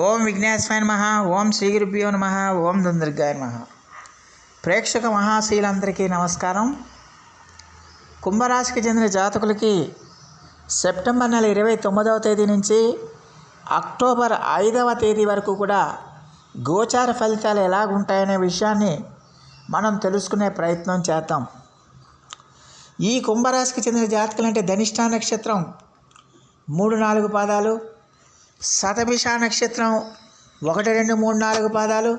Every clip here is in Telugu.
ఓం విఘ్నేశ్వరాయ నమ ఓం శ్రీగురుభ్యో నమ ఓం దుందుర్గాయ నమ. ప్రేక్షక మహాశీలందరికీ నమస్కారం. కుంభరాశికి చెందిన జాతకులకి సెప్టెంబర్ నెల ఇరవై తొమ్మిదవ తేదీ నుంచి అక్టోబర్ ఐదవ తేదీ వరకు కూడా గోచార ఫలితాలు ఎలాగుంటాయనే విషయాన్ని మనం తెలుసుకునే ప్రయత్నం చేద్దాం. ఈ కుంభరాశికి చెందిన జాతకులు అంటే ధనిష్టా నక్షత్రం మూడు నాలుగు పాదాలు శతభిష నక్షత్రం ఒకటి రెండు మూడు నాలుగు పాదాలు.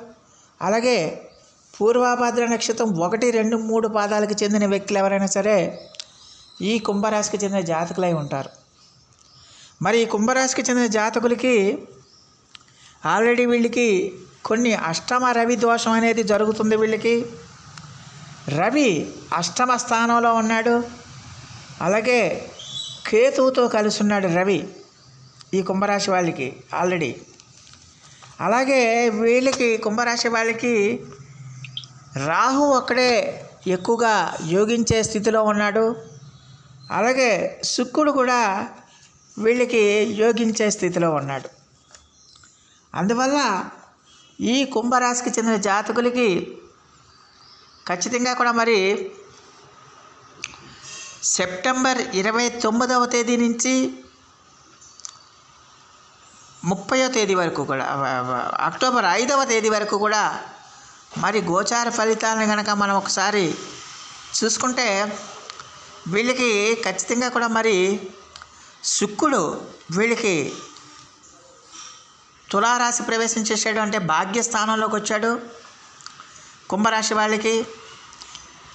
అలాగే పూర్వాభాద్ర నక్షత్రం ఒకటి రెండు మూడు పాదాలకు చెందిన వ్యక్తులు ఎవరైనా సరే ఈ కుంభరాశికి చెందిన జాతకులై ఉంటారు. మరి ఈ కుంభరాశికి చెందిన జాతకులకి ఆల్రెడీ వీళ్ళకి కొన్ని అష్టమ రవి దోషం అనేది జరుగుతుంది వీళ్ళకి. రవి అష్టమ స్థానంలో ఉన్నాడు. అలాగే కేతువుతో కలిసి ఉన్నాడు రవి. ఈ కుంభరాశి వాళ్ళకి ఆల్రెడీ. అలాగే వీళ్ళకి కుంభరాశి వాళ్ళకి రాహు ఒక్కడే ఎక్కువగా యోగించే స్థితిలో ఉన్నాడు. అలాగే శుక్రుడు కూడా వీళ్ళకి యోగించే స్థితిలో ఉన్నాడు. అందువల్ల ఈ కుంభరాశికి చెందిన జాతకులకి ఖచ్చితంగా కూడా మరి సెప్టెంబర్ ఇరవై తొమ్మిదవ తేదీ నుంచి ముప్పయో తేదీ వరకు కూడా అక్టోబర్ ఐదవ తేదీ వరకు కూడా మరి గోచార ఫలితాలను కనుక మనం ఒకసారి చూసుకుంటే వీళ్ళకి ఖచ్చితంగా కూడా మరి శుక్రుడు వీళ్ళకి తులారాశి ప్రవేశం చేశాడు అంటే భాగ్యస్థానంలోకి వచ్చాడు. కుంభరాశి వాళ్ళకి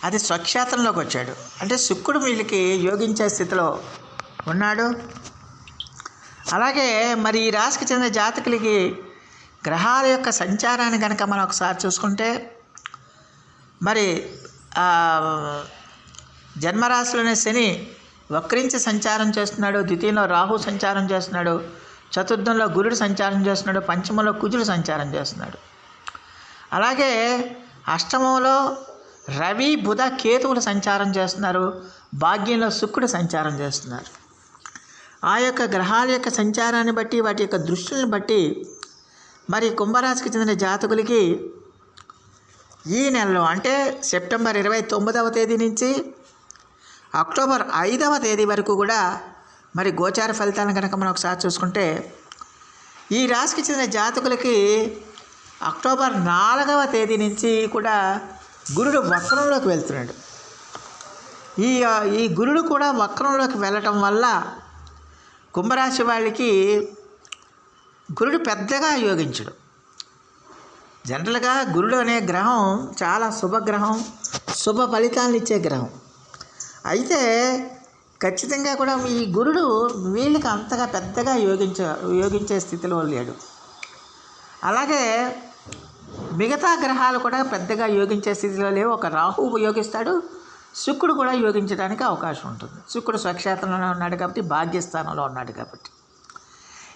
అది స్వక్షేత్రంలోకి వచ్చాడు. అంటే శుక్రుడు వీళ్ళకి యోగించే స్థితిలో ఉన్నాడు. అలాగే మరి ఈ రాశికి చెందిన జాతకులకి గ్రహాల యొక్క సంచారాన్ని కనుక మనం ఒకసారి చూసుకుంటే మరి జన్మరాశిలోనే శని వక్రించి సంచారం చేస్తున్నాడు ద్వితీయంలో రాహు సంచారం చేస్తున్నాడు చతుర్థంలో గురుడు సంచారం చేస్తున్నాడు పంచమంలో కుజుడు సంచారం చేస్తున్నాడు. అలాగే అష్టమంలో రవి బుధ కేతువులు సంచారం చేస్తున్నారు భాగ్యంలో శుక్రుడు సంచారం చేస్తున్నారు. ఆ యొక్క గ్రహాల యొక్క సంచారాన్ని బట్టి వాటి యొక్క దృష్టిని బట్టి మరి కుంభరాశికి చెందిన జాతకులకి ఈ నెలలో అంటే సెప్టెంబర్ ఇరవై తొమ్మిదవ తేదీ నుంచి అక్టోబర్ ఐదవ తేదీ వరకు కూడా మరి గోచార ఫలితాలను కనుక మనం ఒకసారి చూసుకుంటే ఈ రాశికి చెందిన జాతకులకి అక్టోబర్ నాలుగవ తేదీ నుంచి కూడా గురుడు వక్రంలోకి వెళ్తున్నాడు. ఈ ఈ గురుడు కూడా వక్రంలోకి వెళ్ళటం వల్ల కుంభరాశి వాళ్ళకి గురుడు పెద్దగా యోగించడు. జనరల్గా గురుడు అనే గ్రహం చాలా శుభగ్రహం శుభ ఫలితాలను ఇచ్చే గ్రహం. అయితే ఖచ్చితంగా కూడా ఈ గురుడు వీళ్ళకి అంతగా పెద్దగా యోగించ యోగించే స్థితిలో లేడు. అలాగే మిగతా గ్రహాలు కూడా పెద్దగా యోగించే స్థితిలో లేవు. ఒక రాహు యోగిస్తాడు శుక్రుడు కూడా యోగించడానికి అవకాశం ఉంటుంది. శుక్రుడు స్వక్షేత్రంలోనే ఉన్నాడు కాబట్టి భాగ్యస్థానంలో ఉన్నాడు కాబట్టి.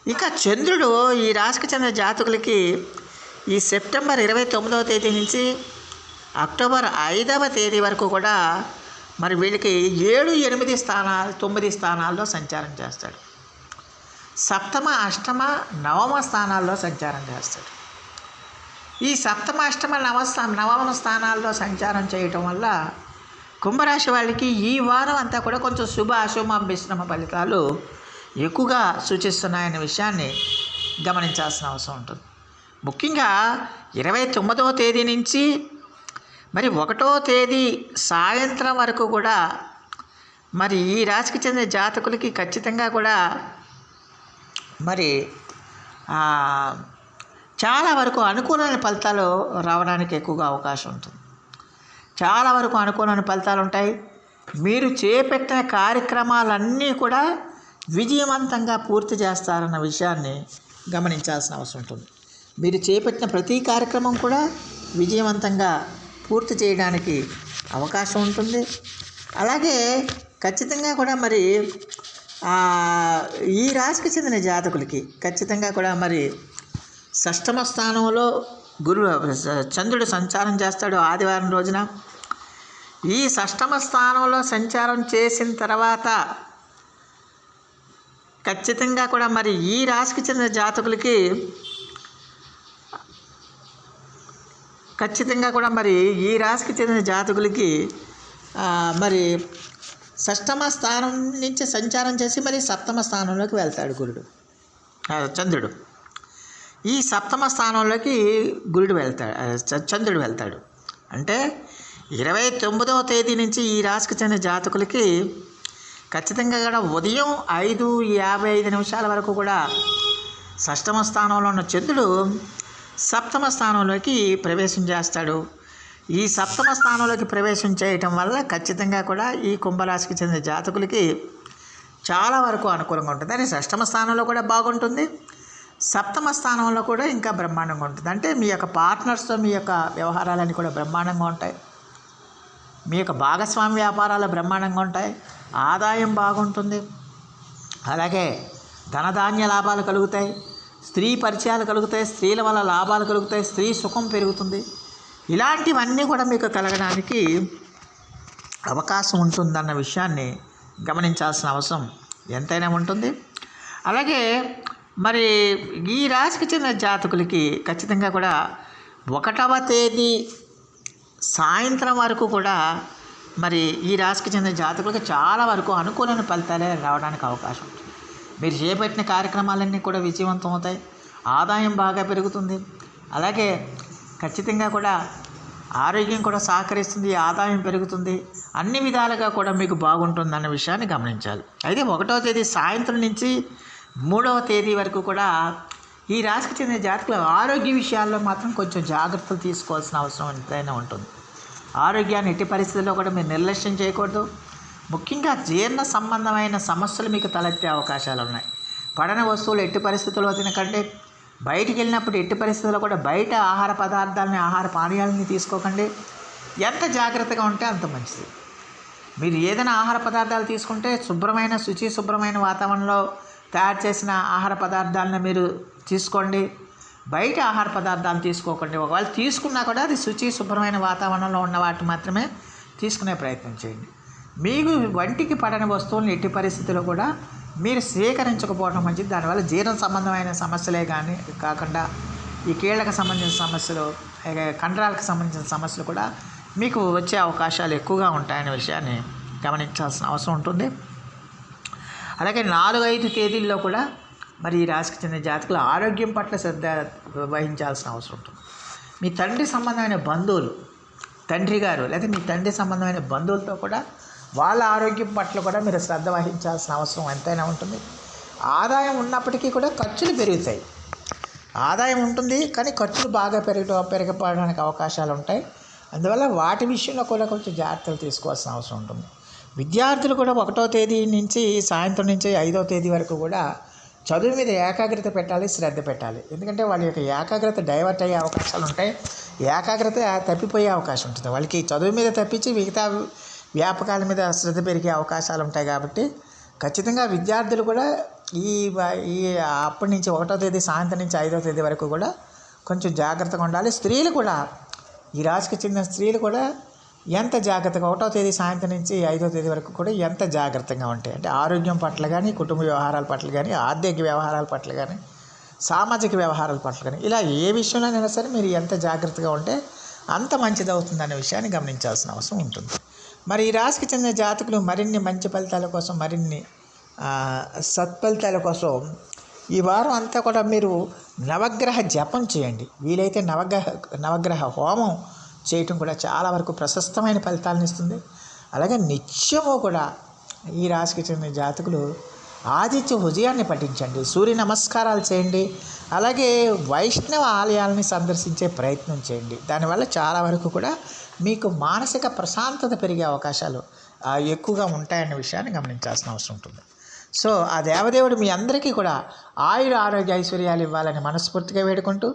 ఇక చంద్రుడు ఈ రాశికి చెందిన జాతకులకి ఈ సెప్టెంబర్ ఇరవై తొమ్మిదవ తేదీ నుంచి అక్టోబర్ ఐదవ తేదీ వరకు కూడా మరి వీళ్ళకి ఏడు ఎనిమిది స్థానాలు తొమ్మిది స్థానాల్లో సంచారం చేస్తాడు. సప్తమ అష్టమ నవమ స్థానాల్లో సంచారం చేస్తాడు. ఈ సప్తమ అష్టమ నవ నవమ స్థానాల్లో సంచారం చేయటం వల్ల కుంభరాశి వాళ్ళకి ఈ వారం అంతా కూడా కొంచెం శుభ అశుభ మిశ్రమ ఫలితాలు ఎక్కువగా సూచిస్తున్నాయనే విషయాన్ని గమనించాల్సిన అవసరం ఉంటుంది. ముఖ్యంగా ఇరవై తొమ్మిదవ తేదీ నుంచి మరి ఒకటో తేదీ సాయంత్రం వరకు కూడా మరి ఈ రాశికి చెందిన జాతకులకి ఖచ్చితంగా కూడా మరి చాలా వరకు అనుకూలమైన ఫలితాలు రావడానికి ఎక్కువగా అవకాశం ఉంటుంది. చాలా వరకు అనుకూలమైన ఫలితాలు ఉంటాయి. మీరు చేపట్టిన కార్యక్రమాలన్నీ కూడా విజయవంతంగా పూర్తి చేస్తారన్న విషయాన్ని గమనించాల్సిన అవసరం ఉంటుంది. మీరు చేపట్టిన ప్రతి కార్యక్రమం కూడా విజయవంతంగా పూర్తి చేయడానికి అవకాశం ఉంటుంది. అలాగే ఖచ్చితంగా కూడా మరి ఈ రాశికి చెందిన జాతకులకి ఖచ్చితంగా కూడా మరి షష్టమ స్థానంలో గురు చంద్రుడు సంచారం చేస్తాడు ఆదివారం రోజున. ఈ షష్టమ స్థానంలో సంచారం చేసిన తర్వాత ఖచ్చితంగా కూడా మరి ఈ రాశికి చెందిన జాతకులకి ఖచ్చితంగా కూడా మరి ఈ రాశికి చెందిన జాతకులకి మరి షష్టమ స్థానం నుంచి సంచారం చేసి మరి సప్తమ స్థానంలోకి వెళ్తాడు గురుడు. చంద్రుడు. ఈ సప్తమ స్థానంలోకి గురుడు వెళ్తాడు చ- చంద్రుడు వెళ్తాడు. అంటే ఇరవై తొమ్మిదవ తేదీ నుంచి ఈ రాశికి చెందిన జాతకులకి ఖచ్చితంగా కూడా ఉదయం ఐదు యాభై ఐదు నిమిషాల వరకు కూడా షష్టమ స్థానంలో ఉన్న చంద్రుడు సప్తమ స్థానంలోకి ప్రవేశం చేస్తాడు. ఈ సప్తమ స్థానంలోకి ప్రవేశం చేయటం వల్ల ఖచ్చితంగా కూడా ఈ కుంభరాశికి చెందిన జాతకులకి చాలా వరకు అనుకూలంగా ఉంటుంది. అని షష్టమ స్థానంలో కూడా బాగుంటుంది. సప్తమ స్థానంలో కూడా ఇంకా బ్రహ్మాండంగా ఉంటుంది. అంటే మీ యొక్క పార్ట్నర్స్తో మీ యొక్క వ్యవహారాలన్నీ కూడా బ్రహ్మాండంగా ఉంటాయి. మీ యొక్క భాగస్వామి వ్యాపారాలు బ్రహ్మాండంగా ఉంటాయి. ఆదాయం బాగుంటుంది. అలాగే ధనధాన్య లాభాలు కలుగుతాయి. స్త్రీ పరిచయాలు కలుగుతాయి. స్త్రీల వల్ల లాభాలు కలుగుతాయి. స్త్రీ సుఖం పెరుగుతుంది. ఇలాంటివన్నీ కూడా మీకు కలగడానికి అవకాశం ఉంటుందన్న విషయాన్ని గమనించాల్సిన అవసరం ఎంతైనా ఉంటుంది. అలాగే మరి ఈ రాశికి చెందిన జాతకులకి ఖచ్చితంగా కూడా ఒకటవ తేదీ సాయంత్రం వరకు కూడా మరి ఈ రాశికి చెందిన జాతకులకు చాలా వరకు అనుకూలమైన ఫలితాలే రావడానికి అవకాశం ఉంటుంది. మీరు చేపట్టిన కార్యక్రమాలన్నీ కూడా విజయవంతం అవుతాయి. ఆదాయం బాగా పెరుగుతుంది. అలాగే ఖచ్చితంగా కూడా ఆరోగ్యం కూడా సహకరిస్తుంది. ఆదాయం పెరుగుతుంది. అన్ని విధాలుగా కూడా మీకు బాగుంటుంది అన్న విషయాన్ని గమనించాలి. అయితే ఒకటవ తేదీ సాయంత్రం నుంచి మూడవ తేదీ వరకు కూడా ఈ రాశికి చెందిన జాతకులు ఆరోగ్య విషయాల్లో మాత్రం కొంచెం జాగ్రత్తలు తీసుకోవాల్సిన అవసరం ఎంతైనా ఉంటుంది. ఆరోగ్యాన్ని ఎట్టి పరిస్థితుల్లో కూడా మీరు నిర్లక్ష్యం చేయకూడదు. ముఖ్యంగా జీర్ణ సంబంధమైన సమస్యలు మీకు తలెత్తే అవకాశాలు ఉన్నాయి. పడన వస్తువులు ఎట్టి పరిస్థితుల్లో తినకండి. బయటికి వెళ్ళినప్పుడు ఎట్టి పరిస్థితుల్లో కూడా బయట ఆహార పదార్థాలని ఆహార పానీయాలని తీసుకోకండి. ఎంత జాగ్రత్తగా ఉంటే అంత మంచిది. మీరు ఏదైనా ఆహార పదార్థాలు తీసుకుంటే శుభ్రమైన శుచి శుభ్రమైన వాతావరణంలో తయారు చేసిన ఆహార పదార్థాలను మీరు తీసుకోండి. బయట ఆహార పదార్థాలు తీసుకోకండి. ఒకవేళ తీసుకున్నా కూడా అది శుచి శుభ్రమైన వాతావరణంలో ఉన్న వాటి మాత్రమే తీసుకునే ప్రయత్నం చేయండి. మీకు వంటికి పడని వస్తువులను ఎట్టి పరిస్థితుల్లో కూడా మీరు స్వీకరించకపోవడం మంచిది. దానివల్ల జీర్ణ సంబంధమైన సమస్యలే కానీ కాకుండా ఈ కీళ్ళకు సంబంధించిన సమస్యలు కండరాలకు సంబంధించిన సమస్యలు కూడా మీకు వచ్చే అవకాశాలు ఎక్కువగా ఉంటాయనే విషయాన్ని గమనించాల్సిన అవసరం ఉంటుంది. అలాగే నాలుగు ఐదు తేదీల్లో కూడా మరి ఈ రాశికి చెందిన జాతకులు ఆరోగ్యం పట్ల శ్రద్ధ వహించాల్సిన అవసరం ఉంటుంది. మీ తండ్రి సంబంధమైన బంధువులు తండ్రి గారు లేదా మీ తండ్రి సంబంధమైన బంధువులతో కూడా వాళ్ళ ఆరోగ్యం పట్ల కూడా మీరు శ్రద్ధ వహించాల్సిన అవసరం ఎంతైనా ఉంటుంది. ఆదాయం ఉన్నప్పటికీ కూడా ఖర్చులు పెరుగుతాయి. ఆదాయం ఉంటుంది కానీ ఖర్చులు బాగా పెరగడం పెరగపడడానికి అవకాశాలు ఉంటాయి. అందువల్ల వాటి విషయంలో కూడా కొంచెం జాగ్రత్తలు తీసుకోవాల్సిన అవసరం ఉంటుంది. విద్యార్థులు కూడా ఒకటో తేదీ నుంచి సాయంత్రం నుంచి ఐదో తేదీ వరకు కూడా చదువు మీద ఏకాగ్రత పెట్టాలి శ్రద్ధ పెట్టాలి. ఎందుకంటే వాళ్ళ యొక్క ఏకాగ్రత డైవర్ట్ అయ్యే అవకాశాలు ఉంటాయి. ఏకాగ్రత తప్పిపోయే అవకాశం ఉంటుంది. వాళ్ళకి చదువు మీద తప్పించి మిగతా వ్యాపకాల మీద శ్రద్ధ పెరిగే అవకాశాలు ఉంటాయి కాబట్టి ఖచ్చితంగా విద్యార్థులు కూడా ఈ ఈ అప్పటి నుంచి ఒకటో తేదీ సాయంత్రం నుంచి ఐదో తేదీ వరకు కూడా కొంచెం జాగ్రత్తగా ఉండాలి. స్త్రీలు కూడా ఈ రాశికి చెందిన స్త్రీలు కూడా ఎంత జాగ్రత్తగా ఒకటో తేదీ సాయంత్రం నుంచి ఐదో తేదీ వరకు కూడా ఎంత జాగ్రత్తగా ఉంటాయి అంటే ఆరోగ్యం పట్ల కానీ కుటుంబ వ్యవహారాల పట్ల కానీ ఆర్థిక వ్యవహారాల పట్ల కానీ సామాజిక వ్యవహారాల పట్ల కానీ ఇలా ఏ విషయంలోనైనా సరే మీరు ఎంత జాగ్రత్తగా ఉంటే అంత మంచిది అవుతుందనే విషయాన్ని గమనించాల్సిన అవసరం ఉంటుంది. మరి ఈ రాశికి చెందిన జాతకులు మరిన్ని మంచి ఫలితాల కోసం మరిన్ని సత్ఫలితాల కోసం ఈ వారం అంతా కూడా మీరు నవగ్రహ జపం చేయండి. వీలైతే నవగ్రహ నవగ్రహ హోమం చేయటం కూడా చాలా వరకు ప్రశస్తమైన ఫలితాలను ఇస్తుంది. అలాగే నిత్యము కూడా ఈ రాశికి చెందిన జాతకులు ఆదిత్య హృదయాన్ని పఠించండి. సూర్య నమస్కారాలు చేయండి. అలాగే వైష్ణవ ఆలయాలని సందర్శించే ప్రయత్నం చేయండి. దానివల్ల చాలా వరకు కూడా మీకు మానసిక ప్రశాంతత పెరిగే అవకాశాలు ఎక్కువగా ఉంటాయన్న విషయాన్ని గమనించాల్సిన అవసరం ఉంటుంది. సో ఆ దేవదేవుడు మీ అందరికీ కూడా ఆయుర ఆరోగ్య ఐశ్వర్యాలు ఇవ్వాలని మనస్ఫూర్తిగా వేడుకుంటూ